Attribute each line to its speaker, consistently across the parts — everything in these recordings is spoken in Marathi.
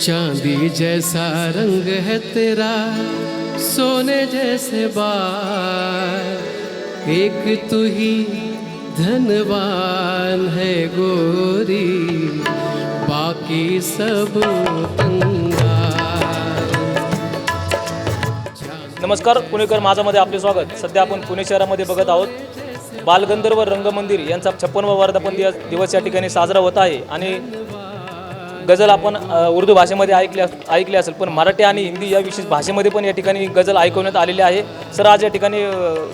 Speaker 1: चांदी जैसा रंग है तेरा सोने जैसे बार। एक तू ही धनवान है गोरी बाकी सब
Speaker 2: नमस्कार पुणेकर माझामध्ये आपले स्वागत. सध्या आपण पुणे शहरामध्ये बघत आहोत. बालगंधर्व रंगमंदिर यांचा छप्पनवा वर्धापन दिवस या ठिकाणी साजरा होत आहे आणि गझल आपण उर्दू भाषेमध्ये ऐकले अस- असेल पण मराठी आणि हिंदी या विशेष भाषेमध्ये पण या ठिकाणी गझल ऐकवण्यात आलेली आहे. सर आज या ठिकाणी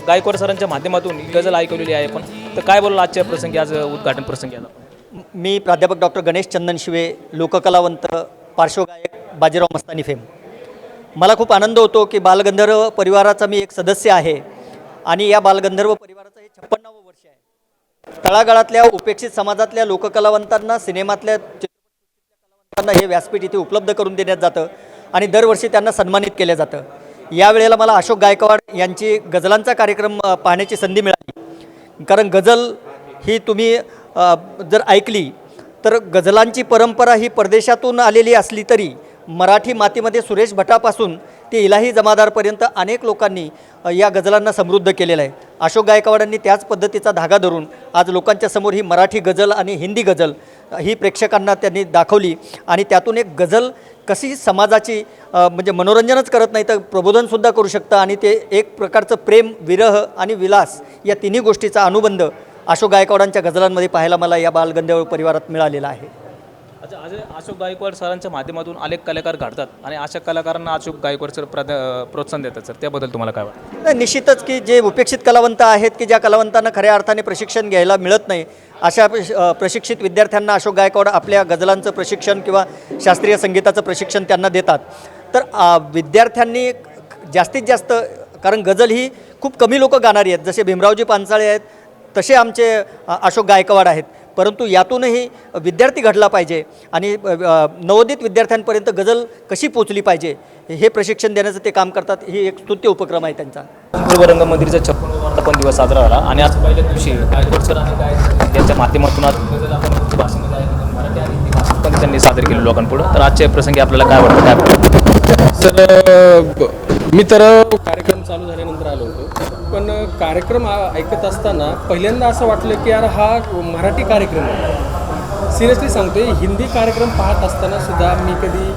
Speaker 2: गायकवाड सरांच्या माध्यमातून गजल गझल ऐकवलेली आहे पण तर काय बोललं आजच्या प्रसंगी आज उद्घाटन प्रसंगी आला
Speaker 3: मी प्राध्यापक डॉक्टर गणेश चंदन शिवे लोककलावंत पार्श्वगायक बाजीराव मस्तानी फेम. मला खूप आनंद होतो की बालगंधर्व परिवाराचा मी एक सदस्य आहे आणि या बालगंधर्व परिवाराचं हे छप्पन्नावं वर्ष आहे. तळागाळातल्या उपेक्षित समाजातल्या लोककलावंतांना सिनेमातल्या चित्रपटांना हे व्यासपीठ इथे उपलब्ध करून देण्यात जातं आणि दरवर्षी त्यांना सन्मानित केलं जातं. यावेळेला मला अशोक गायकवाड यांची गझलांचा कार्यक्रम पाहण्याची संधी मिळाली. कारण गझल ही तुम्ही जर ऐकली तर गझलांची परंपरा ही परदेशातून आलेली असली तरी मराठी मातीमध्ये सुरेश भटापासून ते इलाही जमादारपर्यंत अनेक लोकांनी या गझलांना समृद्ध केलेलं आहे. अशोक गायकवाडांनी त्याच पद्धतीचा धागा धरून आज लोकांच्या समोर ही मराठी गझल आणि हिंदी गझल ही प्रेक्षकांना त्यांनी दाखवली. आणि त्यातून एक गझल कशी समाजाची म्हणजे मनोरंजनच करत नाही तर प्रबोधनसुद्धा करू शकतं. आणि ते एक प्रकारचं प्रेम विरह आणि विलास या तिन्ही गोष्टीचा अनुबंध अशोक गायकवाडांच्या गझलांमध्ये पाहायला मला या बालगंधर्व परिवारात मिळालेला आहे.
Speaker 2: अच्छा आज अशोक गायकवाड सरांच्या माध्यमातून अनेक कलाकार घडतात आणि अशा कलाकारांना अशोक गायकवाड सर प्राध प्रोत्साहन देतात सर. त्याबद्दल तुम्हाला काय वाटतं?
Speaker 3: नाही, निश्चितच की जे उपेक्षित कलावंत आहेत की ज्या कलावंतांना खऱ्या अर्थाने प्रशिक्षण घ्यायला मिळत नाही अशा प्रशिक्षित विद्यार्थ्यांना अशोक गायकवाड आपल्या गजलांचं प्रशिक्षण किंवा शास्त्रीय संगीताचं प्रशिक्षण त्यांना देतात. तर विद्यार्थ्यांनी जास्तीत जास्त कारण गझल ही खूप कमी लोक गाणारी आहेत. जसे भीमरावजी पानसाळे आहेत तसे आमचे अशोक गायकवाड आहेत. परंतु यातूनही विद्यार्थी घडला पाहिजे आणि नवोदित विद्यार्थ्यांपर्यंत गझल कशी पोचली पाहिजे हे प्रशिक्षण देण्याचं ते काम करतात ही एक स्तुत्य उपक्रम आहे त्यांचा.
Speaker 2: पूर्व रंगमंदिरचा छप्पन वर्धापन दिवस साजरा झाला आणि आज पहिल्या दिवशी गायकवाड सर आणि काय यांच्या माध्यमातून आज गझल आपण उर्दू भाषेमध्ये ऐकून मराठी आणि हिंदी भाषेत पण त्यांनी सादर केलं लोकांपुढं. तर आजच्या प्रसंगी आपल्याला काय वाटतं? काय
Speaker 4: ब- मी तर कार्यक्रम चालू झाल्यानंतर आलो होतो. पण कार्यक्रम ऐकत असताना पहिल्यांदा असं वाटलं की यार हा मराठी कार्यक्रम आहे. सिरियसली सांगतोय हिंदी कार्यक्रम पाहत असताना सुद्धा मी कधी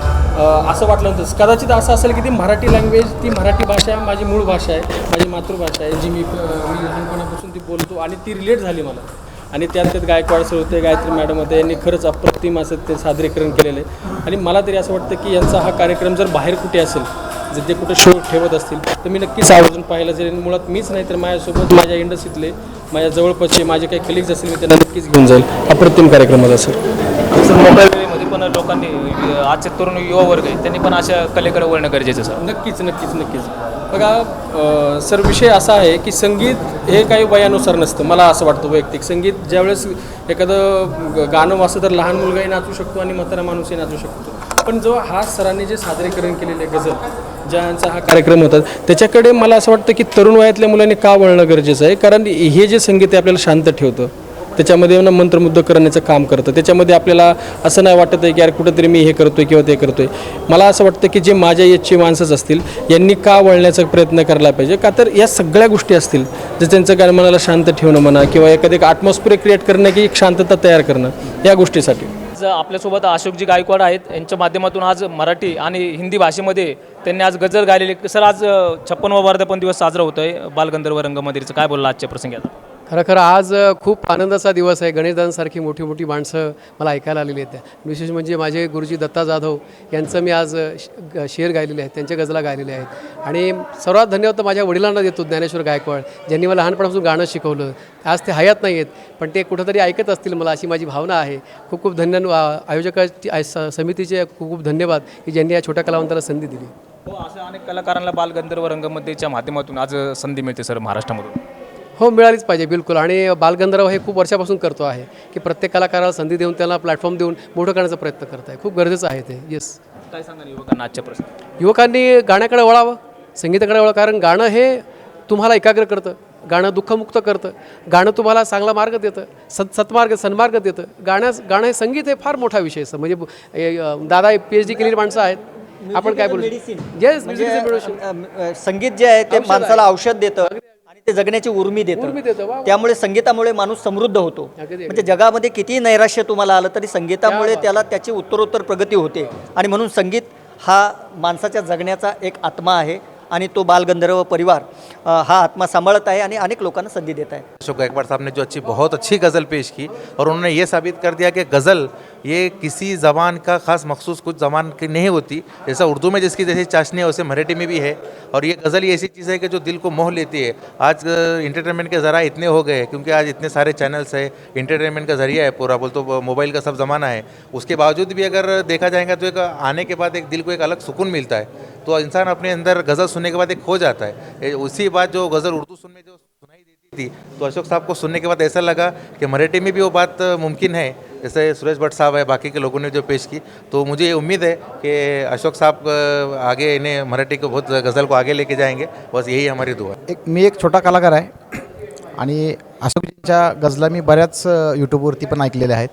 Speaker 4: असं वाटलं नव्हतं. कदाचित असं असेल की ती मराठी लँग्वेज ती मराठी भाषा माझी मूळ भाषा आहे माझी मातृभाषा आहे जी मी मी लहानपणापासून ती बोलतो आणि ती रिलेट झाली मला. आणि त्यात त्यात गायकवाड सर होते गायत्री मॅडम होते यांनी खरंच अप्रतिम असं ते सादरीकरण केलेलं आहे. आणि मला तरी असं वाटतं की यांचा हा कार्यक्रम जर बाहेर कुठे असेल जर ते कुठे शो ठेवत असतील तर मी नक्कीच आवर्जून पाहायला जाईल. आणि मुळात मीच नाही तर माझ्यासोबत माझ्या इंडस्ट्रीतले माझ्या जवळपासचे माझे काही कलिग्ज असतील मी त्यांना नक्कीच घेऊन जाईल. अप्रतिम कार्यक्रम होता सर
Speaker 2: सर मोबाईल वेळेमध्ये पण लोकांनी आजचे तरुण युवा वर्ग आहे त्यांनी पण अशा कलेकडे वळणं गरजेचं सर.
Speaker 4: नक्कीच नक्कीच नक्कीच. बघा सर विषय असा आहे की संगीत हे काही वयानुसार नसतं मला असं वाटतं वैयक्तिक. संगीत ज्यावेळेस एखादं गाणं वाचतं तर लहान मुलगाही नाचू शकतो आणि म्हातारा माणूसही नाचू शकतो. पण जो हा सरांनी जे सादरीकरण केलेले गझल ज्यांचा हा कार्यक्रम होता. त्याच्याकडे मला असं वाटतं की तरुण वयातल्या मुलांनी का वळणं गरजेचं आहे? कारण हे जे संगीत आहे आपल्याला शांत ठेवतं. त्याच्यामध्ये ना मंत्रमुग्ध करण्याचं काम करतं. त्याच्यामध्ये आपल्याला असं नाही वाटत आहे की अरे कुठंतरी मी हे करतो आहे किंवा ते करतो आहे मला असं वाटतं की जे माझ्या याची माणसंच असतील यांनी का वळण्याचा प्रयत्न करायला पाहिजे? का तर या सगळ्या गोष्टी असतील जे त्यांचं काय मनाला शांत ठेवणं म्हणा किंवा एखादी एक ॲटमॉस्फिअर क्रिएट करणं की एक शांतता तयार करणं या गोष्टीसाठी.
Speaker 2: आज आपल्यासोबत अशोकजी गायकवाड आहेत. यांच्या माध्यमातून आज मराठी आणि हिंदी भाषेमध्ये त्यांनी आज गजल गायलेली सर आज छप्पनवा वर्धापन दिवस साजरा होतो आहे बालगंधर्व रंगमंदिरचं. काय बोलला आजच्या प्रसंगी आता?
Speaker 1: खरं खरं आज खूप आनंदाचा दिवस आहे. गणेशदांसारखी मोठी मोठी माणसं मला ऐकायला आलेली आहेत. विशेष म्हणजे माझे गुरुजी दत्ता जाधव यांचं मी आज श- शेर गायलेले आहेत. त्यांच्या गजला गायलेले आहेत. आणि सर्वात धन्यवाद तर माझ्या वडिलांना देतो ज्ञानेश्वर गायकवाड. ज्यांनी मला लहानपणापासून गाणं शिकवलं. आज ते हयात नाही आहेत पण ते कुठंतरी ऐकत असतील मला अशी माझी भावना आहे. खूप खूप धन्यवाद आयोजकाची स- समितीचे खूप खूप धन्यवाद की ज्यांनी या छोट्या कलावंताला संधी दिली.
Speaker 2: हो अशा अनेक कलाकारांना बालगंधर्व रंगमध्येच्या माध्यमातून आज संधी मिळते सर महाराष्ट्रामधून.
Speaker 1: हो मिळालीच पाहिजे बिलकुल. आणि बालगंधर्व हे खूप वर्षापासून करतो आहे की प्रत्येक कलाकाराला संधी देऊन त्याला प्लॅटफॉर्म देऊन मोठं करण्याचा प्रयत्न करत आहे. खूप गरजेचं आहे ते. येस
Speaker 2: काय सांगा युवकांना आजच्या प्रसंगी
Speaker 1: युवकांनी गाण्याकडे वळावं संगीताकडे वळावं कारण गाणं हे तुम्हाला एकाग्र करतं. गाणं दुःखमुक्त करतं. गाणं तुम्हाला चांगला मार्ग देतं. सत् सत्मार्ग सन्मार्ग देतं. गाण्यास गाणं हे संगीत हे फार मोठा विषय असतो म्हणजे हे, दादा पी एच डी केलेली माणसं आहेत. आपण काय बोलू?
Speaker 3: मेडिसिन
Speaker 1: येस
Speaker 3: म्हणजे संगीत जे आहे ते माणसाला औषध देतं. ते जगण्याची उर्मी
Speaker 1: उर्मी
Speaker 3: देतं.
Speaker 1: देतं, वा, वा.
Speaker 3: त्यामुळे संगीतामुळे माणूस समृद्ध होतो.
Speaker 1: अगदी,
Speaker 3: म्हणजे जगामध्ये किती नैराश्य तुम्हाला आलं तरी संगीतामुळे त्याला त्याची उत्तरोत्तर प्रगती होते. आणि म्हणून संगीत हा माणसाच्या जगण्याचा एक आत्मा आहे. आणि तो बालगंधर्व परिवार हा आत्मा सांभाळत आहे आणि अनेक लोकांना संधी देत आहे.
Speaker 5: अशोक गायकवाड़ साहब ने जो अच्छी, बहुत अच्छी गज़ल पेश की और उन्होंने ये साबित कर दिया कि गज़ल ये किसी ज़बान का खास मखसूस कुछ ज़बान की नहीं होती। जैसा उर्दू में जिसकी जैसी चाशनी है वैसे मराठी में भी है। और ये गज़ल ही ऐसी चीज़ है कि जो दिल को मोह लेती है। आज इंटरटेनमेंट के ज़रा इतने हो गए क्योंकि आज इतने सारे चैनल्स है इंटरटेनमेंट का ज़रिया है पूरा। बोल तो मोबाइल का सब ज़माना है। उसके बावजूद भी अगर देखा जाएगा तो एक आने के बाद एक दिल को एक अलग सुकून मिलता है। तो इंसान अपने अंदर गज़ल सुनने के बाद एक खो जाता है। उसी बात जो गज़ल उर्दू सुनने जो सुनाई देती थी तो अशोक साहब को सुनने के बाद ऐसा लगा कि मराठी में भी वो बात मुमकिन है। जैसे सुरेश भट्ट साहब है बाकी के लोगों ने जो पेश की तो मुझे ये उम्मीद है कि अशोक साहब आगे इन्हें मराठी को बहुत गज़ल को आगे लेके जाएंगे। बस यही हमारी दुआ
Speaker 6: एक मी एक छोटा कलाकार आहे आणि अशोकजींच्या गजला मी बऱ्याच यूट्यूबवरती पण ऐकलेल्या आहेत.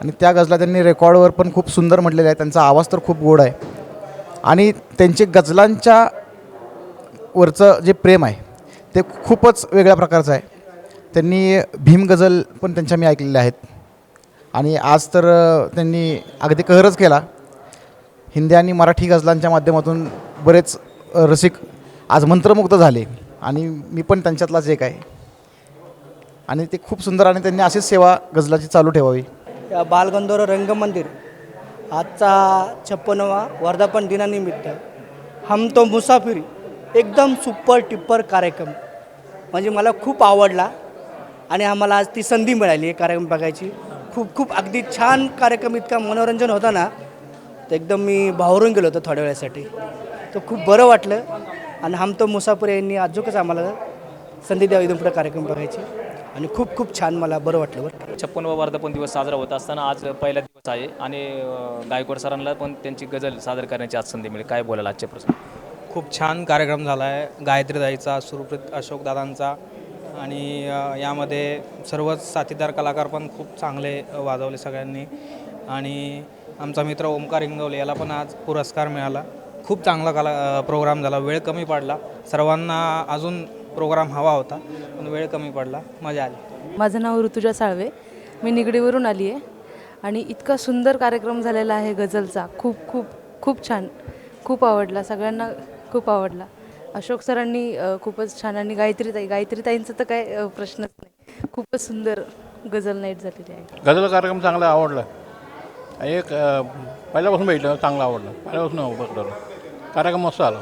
Speaker 6: आणि त्या गजला त्यांनी रेकॉर्डवर पण खूप सुंदर म्हटलेल्या आहेत. त्यांचा आवाज तर खूप गोड आहे. आणि त्यांचे गजलांच्या वरचं जे प्रेम आहे ते खूपच वेगळ्या प्रकारचं आहे. त्यांनी भीम गझल पण त्यांच्या मी ऐकलेल्या आहेत. आणि आज तर त्यांनी अगदी कहरच केला. हिंदी आणि मराठी गझलांच्या माध्यमातून बरेच रसिक आज मंत्रमुग्ध झाले आणि मी पण त्यांच्यातलाच एक आहे. आणि ते खूप सुंदर आणि त्यांनी अशीच सेवा गझलाची चालू ठेवावी.
Speaker 7: बालगंधोर बालगंधर्व रंगमंदिर. आजचा छप्पनवा वर्धापन दिनानिमित्त हम तो मुसाफिरी एकदम सुपर टिप्पर कार्यक्रम. म्हणजे मला खूप आवडला आणि आम्हाला आज ती संधी मिळाली हे कार्यक्रम बघायची. खूप खूप अगदी छान कार्यक्रम इतका मनोरंजन होता ना तर एकदम मी भावरून गेलो होतो थोड्या वेळासाठी. तर खूप बरं वाटलं. आणि हम तो मुसाफिर यांनी अजूकच आम्हाला संधी द्यावी पुढे कार्यक्रम बघायची. आणि खूप खूप छान मला बरं वाटलं बरं
Speaker 2: छप्पनवा वर्धापन दिवस साजरा होत असताना आज पहिला दिवस आहे आणि गायकवाड सरांना पण त्यांची गझल सादर करण्याची आज संधी मिळेल. काय बोलायला आजच्या प्रश्न
Speaker 8: खूप छान कार्यक्रम झाला आहे. गायत्रीदाईचा सुरप्रीत अशोक दादांचा आणि यामध्ये सर्वच साथीदार कलाकार पण खूप चांगले वाजवले सगळ्यांनी. आणि आमचा मित्र ओमकार इंगवले याला पण आज पुरस्कार मिळाला. खूप चांगला कला प्रोग्राम झाला. वेळ कमी पडला. सर्वांना अजून प्रोग्राम हवा होता पण वेळ कमी पडला मजा आली.
Speaker 9: माझं नाव ऋतुजा साळवे मी निगडीवरून आली आहे. आणि इतका सुंदर कार्यक्रम झालेला आहे गझलचा. खूप खूप खूप छान खूप आवडला सगळ्यांना खूप आवडला. अशोक सरांनी खूपच छान आणि गायत्रीताई गायत्रीताईंचं तर काय प्रश्नच नाही. खूपच सुंदर गझल नाईट झालेली आहे.
Speaker 10: गझल कार्यक्रम चांगला आवडला. एक पहिल्यापासून भेटलं चांगलं आवडलं. पहिल्यापासून बघतो कार्यक्रम मस्त आला